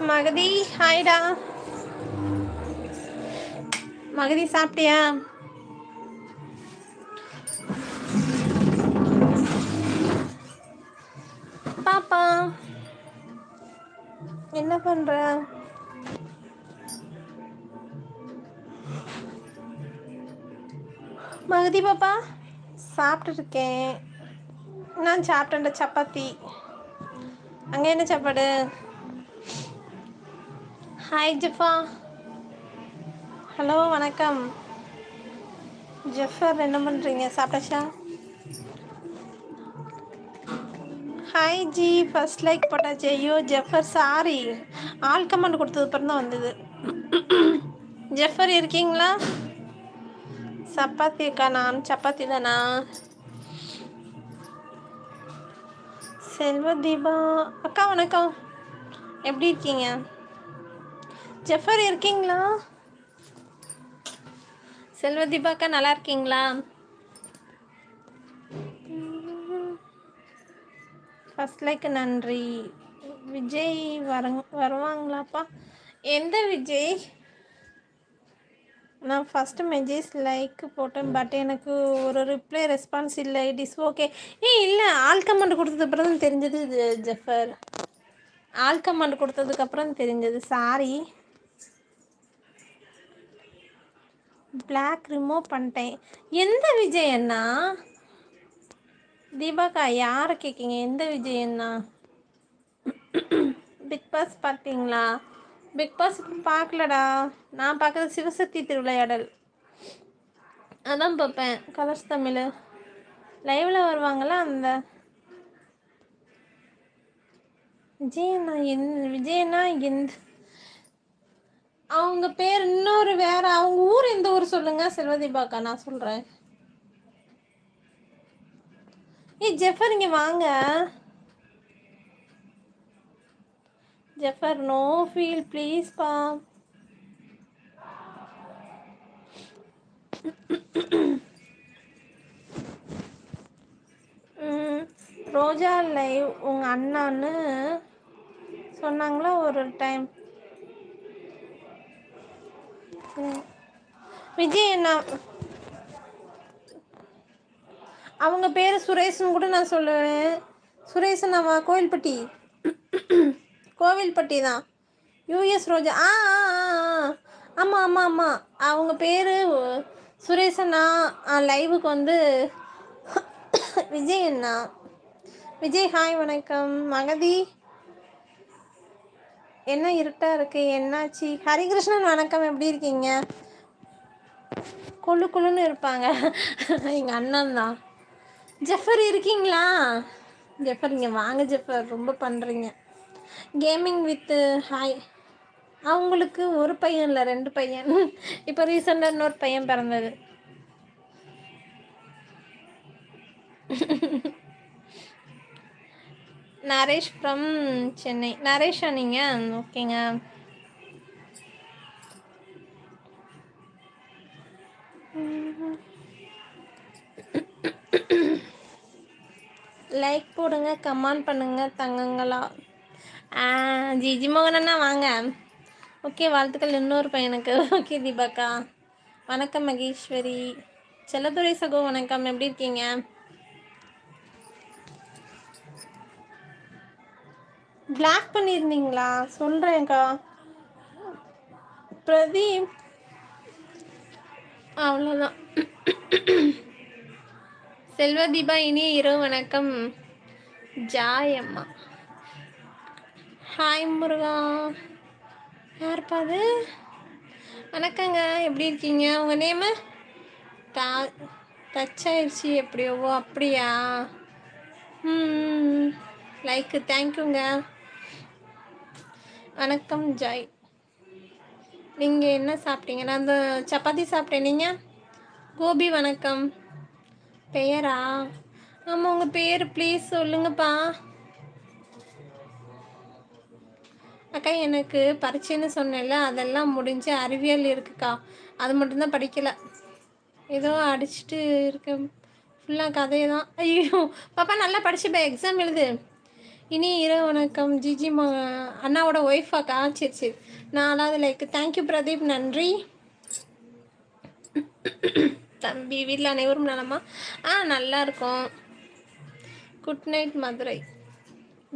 மகதி ஹாய்டா மகதி சாப்பிட்டியா? பாப்பா என்ன பண்ற? மகதி பாப்பா சாப்பிட்டுருக்கேன். நான் சாப்பிட்டேன்ட சப்பாத்தி. அங்கே என்ன சாப்பாடு? ஹாய் ஜெஃபா ஹலோ வணக்கம். ஜெஃபர் என்ன பண்ணுறீங்க சாப்பிட்டாச்சா? ஹாய் ஜி ஃபர்ஸ்ட் லைக் போட்டாச்சு. ஐயோ ஜெஃபர் சாரி ஆல் கமெண்ட் கொடுத்தது அப்புறம் தான் வந்தது. ஜெஃபர் இருக்கீங்களா? சப்பாத்தி அக்கா நான் சப்பாத்தி தானா? செல்வ தீபா. அக்கா வணக்கம். எப்படி இருக்கீங்க? ஜெஃபர் இருக்கீங்களா? செல்வ தீபாக்கா நல்லா இருக்கீங்களா? ஃபர்ஸ்ட் லைக் நன்றி. விஜய் வர வருவாங்களாப்பா? எந்த விஜய்? நான் ஃபஸ்ட்டு மெஜேஸ் லைக் போட்டேன் பட் எனக்கு ஒரு ரிப்ளை ரெஸ்பான்ஸ் இல்லை. இட் இஸ் ஓகே ஏ இல்லை ஆல் கமெண்ட் கொடுத்தது அப்புறம் தான் தெரிஞ்சது ஜெஃபர். ஆல் கமெண்ட் கொடுத்ததுக்கப்புறம் தெரிஞ்சது. சாரி பிளாக் ரிமூவ் பண்ணிட்டேன். எந்த விஜய் அண்ணா? தீபாக்கா யாரை கேட்கீங்க எந்த விஜயண்ணா பிக்பாஸ் பிக் பாஸ் பார்த்தீங்களா பிக் பாஸ் பார்க்கலடா நான் பார்க்குறது சிவசக்தி திருவிளையாடல். அதான் பார்ப்பேன் கலர்ஸ் தமிழ். லைவில் வருவாங்களா அந்த விஜயண்ணா எந் விஜயண்ணா எந்த அவங்க பேர் இன்னொரு வேற அவங்க ஊர் எந்த ஊர் சொல்லுங்க? செல்வதீபாக்கா நான் சொல்கிறேன் ஏ ஜெஃபர் இங்கே வாங்க. ஜெஃபர் நோ ஃபீல் ப்ளீஸ் பா. ம், ரோஜா லைவ் உங்கள் அண்ணான்னு சொன்னாங்களா ஒரு டைம் விஜய் அண்ணா அவங்க பேர் சுரேஷ்னு கூட நான் சொல்லுவேன். சுரேஷன் அவன் கோவில்பட்டி. கோவில்பட்டி தான். யூஎஸ் ரோஜா. ஆ ஆ ஆமாம் ஆமாம் ஆமாம் அவங்க பேர் சுரேஷண்ணா லைவுக்கு வந்து விஜய் அண்ணா. விஜய் ஹாய் வணக்கம். மகதி. என்ன இருட்டா இருக்கு? என்னாச்சு? ஹரிகிருஷ்ணன் வணக்கம். எப்படி இருக்கீங்க? குழு குழுன்னு இருப்பாங்க. எங்கள் அண்ணன் தான். ஜெஃபர் இருக்கீங்களா? ஜெஃபர் இங்கே வாங்க ஜெஃபர். ரொம்ப பண்ணுறீங்க கேமிங் வித்து ஹாய் அவங்களுக்கு ஒரு பையன் இல்லை ரெண்டு பையன். இப்போ ரீசெண்டாக இன்னொரு பையன் பிறந்தது. நரேஷ் ஃப்ரம் சென்னை நரேஷா நீங்கள் ஓகேங்க லைக் போடுங்க கமெண்ட் பண்ணுங்க தங்கங்களா. ஜிஜி மோகன் வாங்க. ஓகே வாழ்த்துக்கள் இன்னொரு பையனுக்கு. ஓகே தீபாக்கா. வணக்கம் மகேஸ்வரி. செல்லதுரை சகோ வணக்கம். எப்படி இருக்கீங்க? பிளாக் பண்ணியிருந்தீங்களா? சொல்கிறேன்க்கா பிரதீப். அவ்வளோதான் செல்வ தீபா இனிய இரவு வணக்கம். ஜாய் அம்மா ஹாய் முருகா. யார்ப்பா அது? வணக்கங்க. எப்படி இருக்கீங்க? உங்கள் நேமு தா டச் ஆயிடுச்சு எப்படியோ அப்படியா? ம் லைக்கு தேங்க்யூங்க வணக்கம் ஜாய். நீங்கள் என்ன சாப்பிட்டீங்க? நான் அந்த சப்பாத்தி சாப்பிட்டேன். நீங்கள் கோபி வணக்கம். பெயரா? ஆமாம் உங்கள் பேர் ப்ளீஸ் சொல்லுங்கப்பா. அக்கா எனக்கு பரீட்சைன்னு சொன்னேன்ல அதெல்லாம் முடிஞ்சு அறிவியல் இருக்குக்கா. அது மட்டும்தான் படிக்கலை. ஏதோ அடிச்சுட்டு இருக்கேன். ஃபுல்லாக கதையை தான் ஐயோ பாப்பா நல்லா படிச்சுப்பா. எக்ஸாம் எழுது. இனி இரவு வணக்கம். ஜிஜி ம அண்ணாவோட ஒய்ஃபாக்கா சரி சரி. அதாவது லைக் தேங்க்யூ பிரதீப். நன்றி. தம்பி வீட்டில் அனைவரும் நலமா? ஆ நல்லா இருக்கும். Good night Madurai.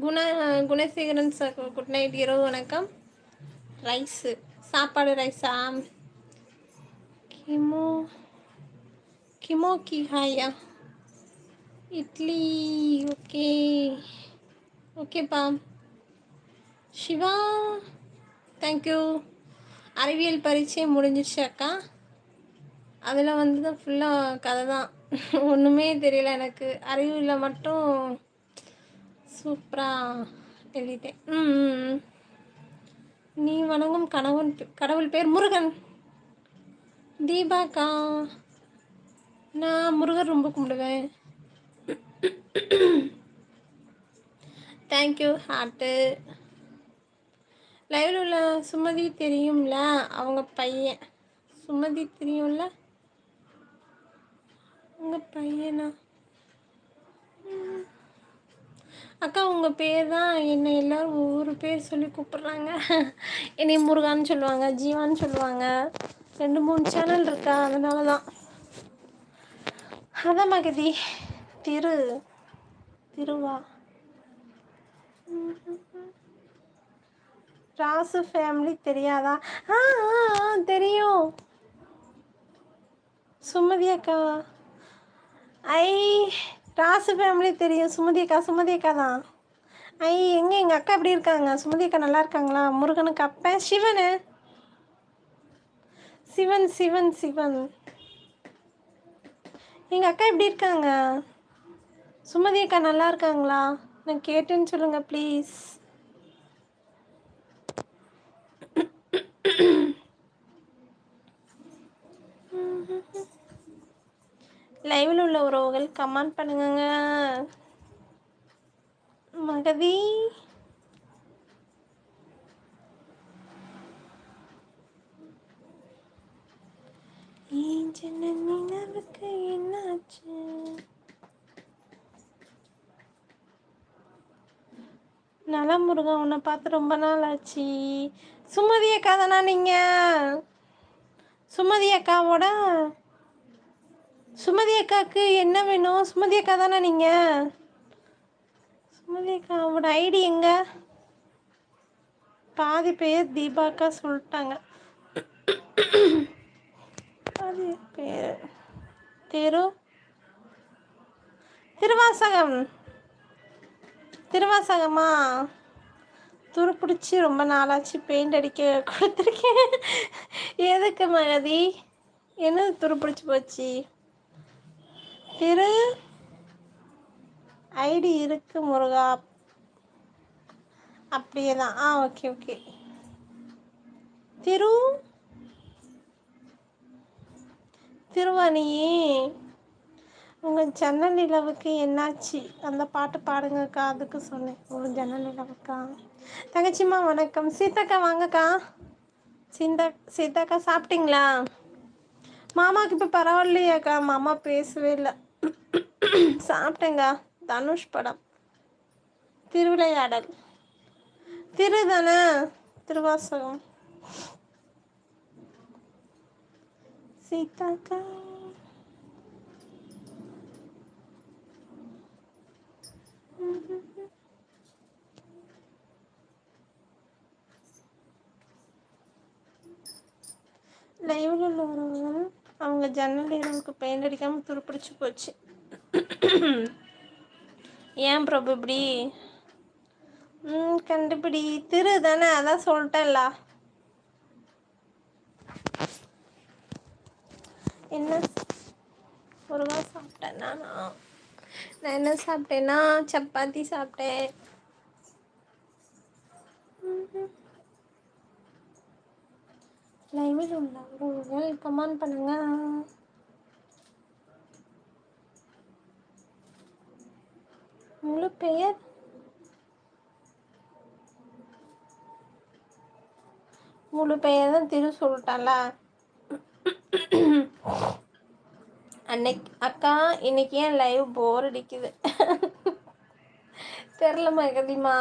குண குணசேகரன் சார் குட் நைட் இரவு வணக்கம். ரைஸு சாப்பாடு ரைஸா கிமோ கிமோ கி ஹாயா இட்லி ஓகே ஓகேப்பா சிவா தேங்க்யூ அறிவியல் பரீட்சை முடிஞ்சிருச்சு அக்கா. அதில் வந்து தான் ஃபுல்லாக கதை தான் ஒன்றுமே தெரியல எனக்கு. அறிவியலில் மட்டும் சூப்பராக எழுதிட்டேன். ம், நீ வணங்கும் கணவன் பே- கடவுள் பேர் முருகன். தீபாக்கா நான் முருகர் ரொம்ப கும்பிடுவேன். தேங்க்யூ ஹார்ட்டு லைவில் உள்ள சுமதி தெரியும்ல? அவங்க பையன். சுமதி தெரியும்ல? உங்கள் பையனா? அக்கா உங்கள் பேர் தான் என்னை எல்லோரும் ஒவ்வொரு பேர் சொல்லி கூப்பிட்றாங்க. என்னை முருகான்னு சொல்லுவாங்க ஜீவான்னு சொல்லுவாங்க. ரெண்டு மூணு சேனல் இருக்கா? அதனால தான் அதான் மகதி. திரு திருவா. ராசு ஃபேமிலி தெரியாதா? ஆ தெரியும். சுமதி அக்கா. ஐ ராசு ஃபேமிலி தெரியும். சுமதி அக்கா சுமதி அக்கா தான். ஐ எங்கே எங்கள் அக்கா எப்படி இருக்காங்க? சுமதி அக்கா நல்லா இருக்காங்களா? முருகனுக்கு அப்பன் சிவனு. சிவன் சிவன் சிவன். எங்கள் அக்கா எப்படி இருக்காங்க? சுமதி அக்கா நல்லா இருக்காங்களா? நான் கேட்டேன்னு சொல்லுங்கள் ப்ளீஸ் லைவில் உள்ள உறவுகள் கமெண்ட் பண்ணுங்க மகதி ஏன் சின்ன நிலவுக்கு என்னாச்சு? நலம் முருகன் உன்னை பார்த்து ரொம்ப நாள் ஆச்சு. சுமதி அக்கா தானா நீங்கள் சுமதி அக்காவோட? சுமதி அக்காவுக்கு என்ன வேணும்? சுமதி அக்கா தானே நீங்கள் சுமதி அக்காவோட ஐடி எங்க? பாதி பேர் தீபாக்கா சொல்லிட்டாங்க. பாதி பேர். தெரு? திருவாசகம். திருவாசகமா? துருப்பிடிச்சி ரொம்ப நாளாச்சு பெயிண்ட் அடிக்க கொடுத்துருக்கேன். எதுக்கு மகதி? என்ன துருப்பிடிச்சி போச்சு? திரு ஐடி இருக்கு முருகா. அப்படியே தான் ஆ ஓகே ஓகே திரு திருவாணியே. உங்கள் ஜன்னல் நிலவுக்கு என்னாச்சு? அந்த பாட்டு பாடுங்கக்கா அதுக்கு சொன்னேன். உங்கள் ஜன்னல் நிலவுக்கா தங்கச்சிம்மா வணக்கம். சீதாக்கா வாங்கக்கா. சீந்தா சீதாக்கா சாப்பிட்டீங்களா? மாமாவுக்கு இப்போ பரவாயில்லையாக்கா. மாமா பேசவே இல்லை. சாப்பிட்டேங்க்கா தனுஷ் படம். திருவிளையாடல். திரு தானே? திருவாசகம். சீதாக்கா. லைவில் வரவங்க அவங்க ஜன்னல் இரவுக்கு பெயிண்ட் அடிக்காமல் துருப்பிடிச்சு போச்சு. ஏன் பிரபு இப்படி? ம் கண்டுபிடி. திரு தானே அதான் சொல்லிட்டேன்ல. என்ன? ஒரு சாப்பிட்டேன் நான். நான் என்ன சாப்பிட்டேன்னா சப்பாத்தி சாப்பிட்டேன். தமிழ் உள்ளவர்கள் கமெண்ட் பண்ணுங்க. முழு பெயர்? முழு பெயர் தான் திரு சொல்லிட்டால அன்னைக்கு அக்கா இன்னைக்கு ஏன் லைவ் போர் அடிக்குது? தெரிலமா கதிமா.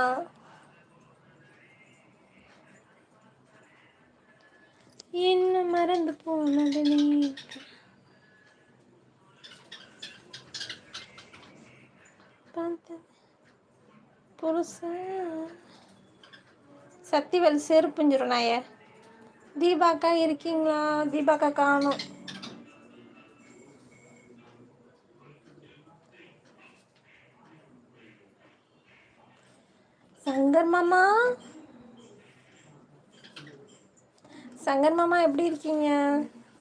என்ன மறந்து போனது நீ. புருஷ சக்திவேல் செருப்புஞ்சிரும் நாய. தீபாக்கா இருக்கீங்களா? தீபாக்கா காணும். சங்கர் மாமா? சங்கர் மாமா எப்படி இருக்கீங்க?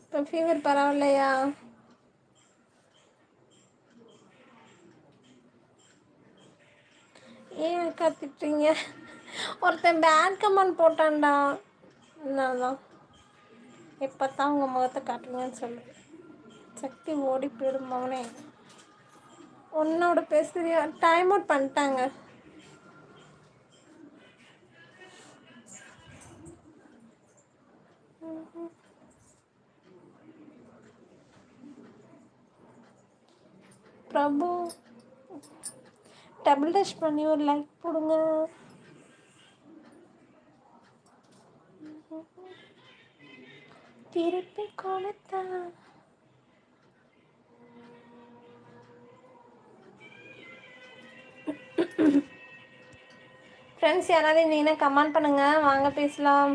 இப்போ ஃபீவர் பரவாயில்லையா? ஏன் கத்திட்டீங்க ஒருத்தன் பேட் கமெண்ட் போட்டான்டா. என்னதான் எப்போ தான் உங்கள் முகத்தை காட்டுவீங்கன்னு சொல்லு. சக்தி ஓடி போயிடும் மவனே. உன்னோட பேசுறியா? டைம் அவுட் பண்ணிட்டாங்க. பிரபு. டபுள் டச் பண்ணி ஒரு லைக் போடுங்க. திருப்பி கொடுத்தா. ஃப்ரெண்ட்ஸ் யாராவது இருந்தீங்கன்னா கமெண்ட் பண்ணுங்க. வாங்க பேசலாம்.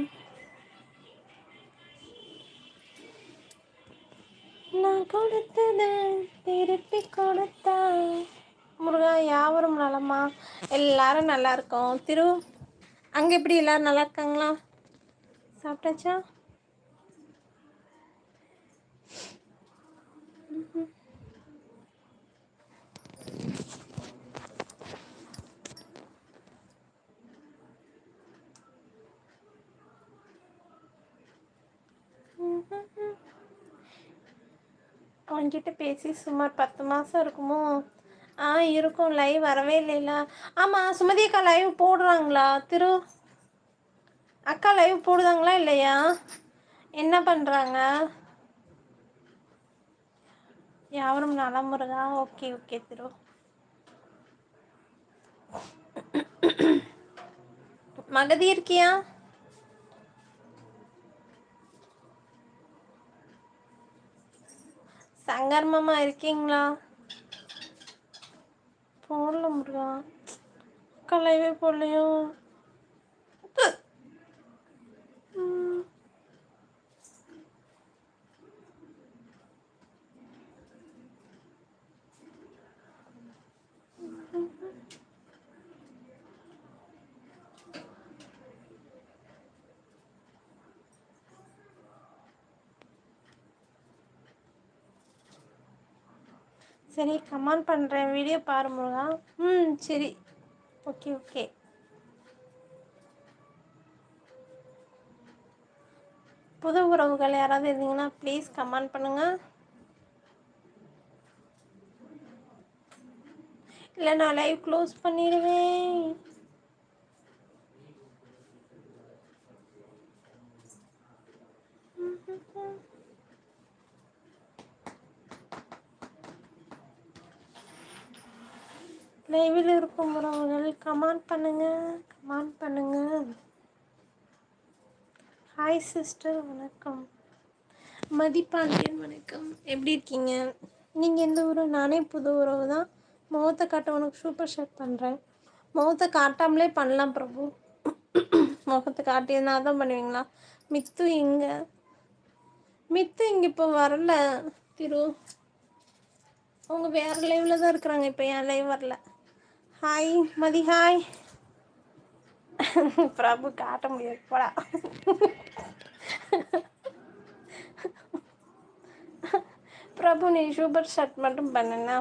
எல்லாரும் நல்லா இருக்கோம் திரு அங்கே எப்படி எல்லாரும் நல்லா இருக்காங்களா சாப்பிட்டாச்சா? அவன்கிட்ட பேசி சுமார் பத்து மாதம் இருக்குமோ? ஆ இருக்கும். லைவ் வரவே இல்லைல்ல. ஆமாம் சுமதி அக்கா லைவ் போடுறாங்களா? திரு அக்கா லைவ் போடுதாங்களா இல்லையா? என்ன பண்ணுறாங்க யாரும் நலமுருகா ஓகே ஓகே திரு. மகதி இருக்கியா? சங்கர்மமா இருக்கீங்களா? போடல முருகா. கலைவே போடலையும் சரி கமெண்ட் பண்ணுறேன் வீடியோ பாரு முருகா. ம் சரி. Okay okay. புது உறவுகள் யாராவது இருந்தீங்கன்னா ப்ளீஸ் கமெண்ட் பண்ணுங்கள் இல்லை நான் லைவ் க்ளோஸ் பண்ணிடுவேன். லைவில் இருக்கும் உறவுகள். கமெண்ட் பண்ணுங்க. கமெண்ட் பண்ணுங்க. ஹாய் சிஸ்டர் வணக்கம். மதிப்பாண்டியன் வணக்கம். எப்படி இருக்கீங்க? நீங்கள் எந்த ஊர்? நானே புது உறவு தான். முகத்தை காட்ட உனக்கு சூப்பர் ஷேர் பண்ணுறேன் முகத்தை காட்டாமலே பண்ணலாம் பிரபு. முகத்தை காட்டியதுனா தான் பண்ணுவீங்களா? மித்து இங்கே. மித்து இங்கே இப்போ வரல. திரு அவங்க வேறு லைவில் தான் இருக்கிறாங்க. இப்போ என் லைவ் வரல. ஹாய் மதி ஹாய் பிரபு காட்ட முடியாது போடா பிரபு நீ சூப்பர் ஷர்ட் மட்டும் பண்ணுன்னா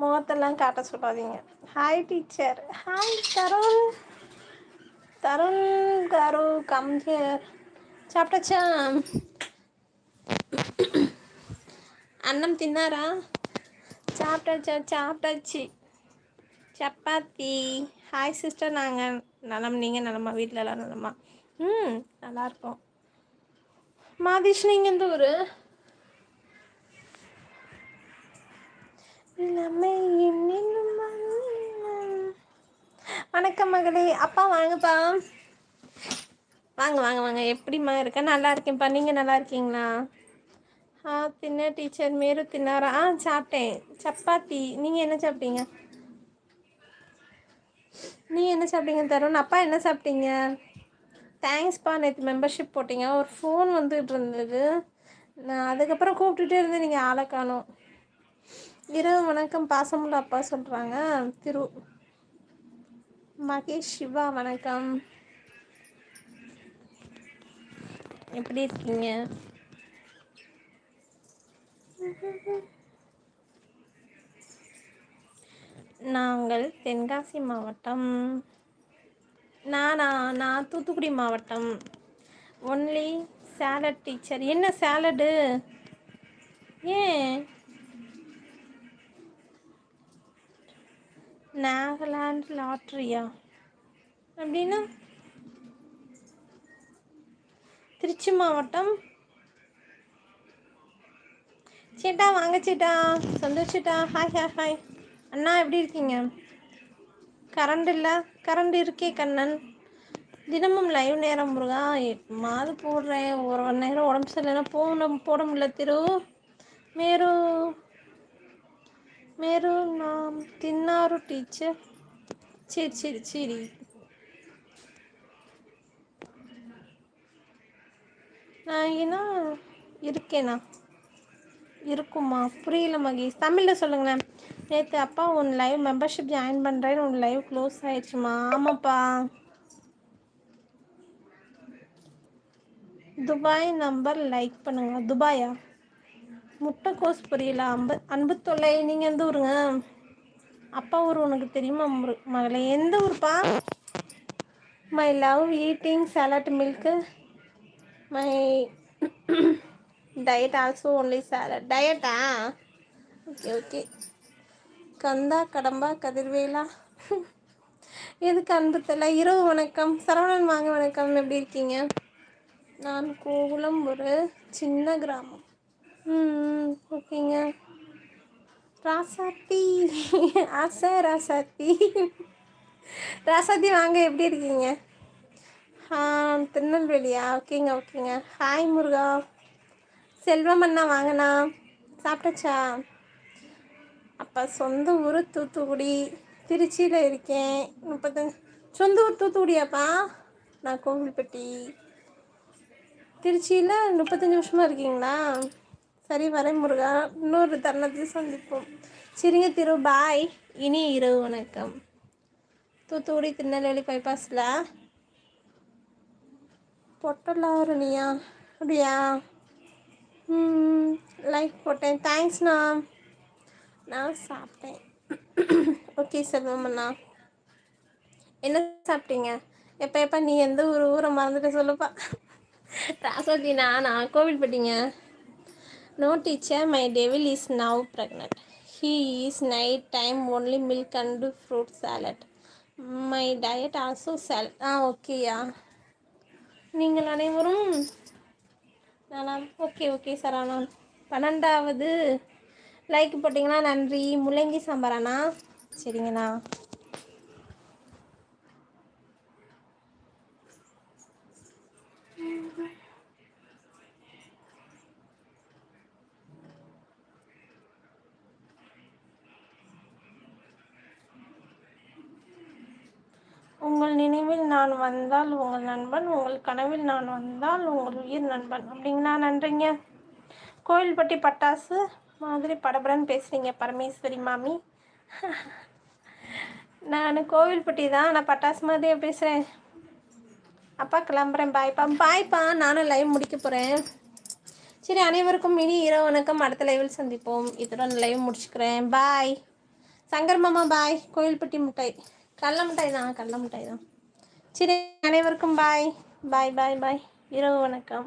முகத்தெல்லாம் காட்ட சொல்லாதீங்க. Hi teacher hi Tharun Tharun கரு கம் ஹியர் சாப்பிட்டாச்சா? அன்னம் தின்னாரா? சாப்பிட்டாச்சா? சாப்பிட்டாச்சு. சப்பாத்தி. ஹாய் சிஸ்டர் நாங்கள் நலம் நீங்கள் நலமா? வீட்டில் எல்லாம் நலமா? ம் நல்லாயிருக்கோம் மாதிஷ் நீங்கள் எந்த ஊர்? வணக்கம் மகளே. அப்பா வாங்கப்பா. வாங்க வாங்க வாங்க. எப்படிம்மா இருக்க? நல்லா இருக்கேன்ப்பா. நீங்கள் நல்லா இருக்கீங்களா? ஆ தின்ன டீச்சர். மேரு தின்னாரா? ஆ சாப்பிட்டேன். சப்பாத்தி. நீங்கள் என்ன சாப்பிட்டீங்க? என்ன சாப்பிட்டீங்க தருண் அப்பா என்ன சாப்பிட்டீங்க? தேங்க்ஸ்ப்பா நேற்று மெம்பர்ஷிப் போட்டீங்க. ஒரு ஃபோன் வந்துகிட்டு இருந்தது. நான் அதுக்கப்புறம் கூப்பிட்டுட்டே இருந்தேன் நீங்கள் ஆளை காணும். இரவு வணக்கம் பாசமுள்ள அப்பா சொல்கிறாங்க திரு மகேஷ் சிவா வணக்கம். எப்படி இருக்கீங்க? நாங்கள் தென்காசி மாவட்டம் நானா நான் தூத்துக்குடி மாவட்டம். ஒன்லி சேலட் டீச்சர் என்ன சேலடு ஏன்? நாகாலாண்ட் லாட்ரியா அப்படின்னா? திருச்சி மாவட்டம். சேட்டா வாங்க சேட்டா. சந்தோஷ் சேட்டா. ஹாய் ஹாய் ஹாய் அண்ணா எப்படி இருக்கீங்க? கரண்ட் இல்லை? கரண்ட் இருக்கே கண்ணன். தினமும் லைவ் நேரம் முருகா. மாது போடுறேன் ஒரு ஒன் நேரம் உடம்பு சரியில்லைன்னா போன போட முடியல திரு. மேரு மேரு நாம் தின்னாரு டீச்சர் சரி சரி சரி. நான் ஏன்னா இருக்கேண்ணா இருக்குமா? புரியல மகேஷ். தமிழில் சொல்லுங்களேன். நேற்று அப்பா உன் லைவ் மெம்பர்ஷிப் ஜாயின் பண்ணுறேன்னு உன் லைவ் க்ளோஸ் ஆயிடுச்சுமா? ஆமாப்பா. துபாய் நம்பர் லைக் பண்ணுங்க. துபாயா? முட்டைக்கோஸ் புரியல. அன்பு அன்பு தொல்லை நீங்கள் எந்த ஊருங்க? அப்பா ஊர் உனக்கு தெரியுமா முரு- மகளே? எந்த ஊர்ப்பா? My love eating salad milk my diet also only salad டயட்டா okay okay கந்தா கடம்பா கதிர்வேலா? எதுக்கு அன்பு தொல்லை இரவு வணக்கம். சரவணன் வாங்க வணக்கம். எப்படி இருக்கீங்க? நான் கோகுலம் ஒரு சின்ன கிராமம். ம் ஓகேங்க. ராசாத்தி. ஆசை ராசாத்தி. ராசாத்தி வாங்க எப்படி இருக்கீங்க? திருநெல்வேலியா? ஓகேங்க ஓகேங்க. ஹாய் முருகா. செல்வம் அண்ணா வாங்கண்ணா சாப்பிட்டாச்சா? அப்போ சொந்த ஊர் தூத்துக்குடி. திருச்சியில் இருக்கேன். முப்பத்தஞ்சு சொந்த ஊர் தூத்துக்குடியாப்பா? நான் கோவில்பட்டி. திருச்சியில் முப்பத்தஞ்சு வருஷமாக இருக்கீங்களா? சரி வரேன் முருகா. இன்னொரு தருணத்தில் சந்திப்போம். சரிங்க திரு. பாய். இனி இரவு வணக்கம். தூத்துக்குடி திருநெல்வேலி பைபாஸில் பொட்டலாரணியா அப்படியா? லைக் போட்டேன். தேங்க்ஸ்ண்ணா நான் சாப்பிட்டேன். ஓகே செல்வமண்ணா. என்ன சாப்பிட்டீங்க? எப்போ எப்போ? நீ எந்த ஊர்? ஊரை மறந்துட்டு சொல்லுப்பா. ராசாத்தினா நான் கோவில்பட்டிங்க. No teacher my devil is now pregnant he is night time only milk and fruit salad my diet also sale ஆ ஓகேயா நீங்கள் அனைவரும் நானா ஓகே ஓகே சரவணா பன்னெண்டாவது லைக் போட்டிங்கன்னா நன்றி. முள்ளங்கி சாம்பாராண்ணா சரிங்கண்ணா. உங்கள் நினைவில் நான் வந்தால் உங்கள் நண்பன் உங்கள் கனவில் நான் வந்தால் உங்கள் உயிர் நண்பன். அப்படிங்களா? நன்றிங்க. கோயில்பட்டி பட்டாசு மாதிரி படபடன்னு பேசுகிறீங்க பரமேஸ்வரி மாமி. நான் கோவில்பட்டி தான் நான் பட்டாசு மாதிரியே பேசுகிறேன் அப்பா கிளம்புறேன். பாய்ப்பா பாய்ப்பா நானும் லைவ் முடிக்க போகிறேன் சரி அனைவருக்கும் இனி இரவு வணக்கம். அடுத்த லைவில் சந்திப்போம். இத்துடன் லைவ் முடிச்சுக்கிறேன். பாய் சங்கர் மாமா பாய் கோயில்பட்டி முட்டை. கடல மிட்டாய் தான் கடல மிட்டாய் தான். சரி அனைவருக்கும் பாய் பாய் பாய் பாய் இரவு வணக்கம்.